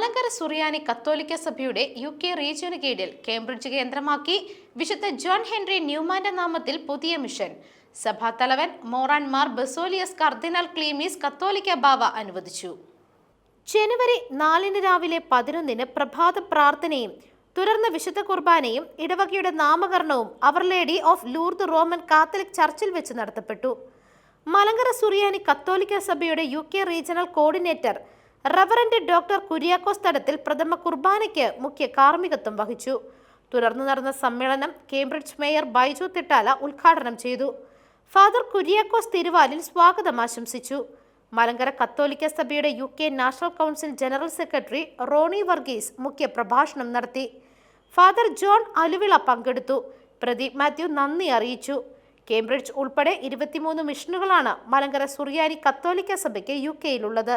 മലങ്കര സുറിയാനി കത്തോലിക്ക സഭയുടെ യു കെ റീജിയന് കീഴിൽ കേംബ്രിഡ്ജ് കേന്ദ്രമാക്കി വിശുദ്ധ ജോൺ ഹെൻറി ന്യൂമാന്റെ നാമത്തിൽ പുതിയ മിഷൻ. സഭാതലവൻ മോറാൻ മാർ ബസോലിയസ് കർദിനാൾ ക്ലീമീസ് കത്തോലിക്ക ബാവ അനുവദിച്ചു. ജനുവരി നാലിന് രാവിലെ പതിനൊന്നിന് പ്രഭാത പ്രാർത്ഥനയും തുടർന്ന് വിശുദ്ധ കുർബാനയും ഇടവകയുടെ നാമകരണവും അവർ lady of Lourdes Roman Catholic ചർച്ചിൽ വെച്ച് നടത്തപ്പെട്ടു. മലങ്കര സുറിയാനി കത്തോലിക്ക സഭയുടെ U K regional coordinator reverend doctor Kuriakose Thadathil പ്രഥമ കുർബാനയ്ക്ക് മുഖ്യ കാർമ്മികത്വം വഹിച്ചു. തുടർന്ന് നടന്ന സമ്മേളനം കേംബ്രിഡ്ജ് മേയർ ബൈജു തിട്ടാല ഉദ്ഘാടനം ചെയ്തു. ഫാദർ കുര്യാക്കോസ് തിരുവാലിൽ സ്വാഗതം ആശംസിച്ചു. മലങ്കര കത്തോലിക്ക സഭയുടെ U K national council general secretary Roni Varghese മുഖ്യ പ്രഭാഷണം നടത്തി. ഫാദർ ജോൺ അലുവിള പങ്കെടുത്തു. പ്രദീപ് മാത്യു നന്ദി അറിയിച്ചു. കേംബ്രിഡ്ജ് ഉൾപ്പെടെ ഇരുപത്തിമൂന്ന് മിഷനുകളാണ് മലങ്കര സുറിയാനി കത്തോലിക്ക സഭയ്ക്ക് യു കെയിലുള്ളത്.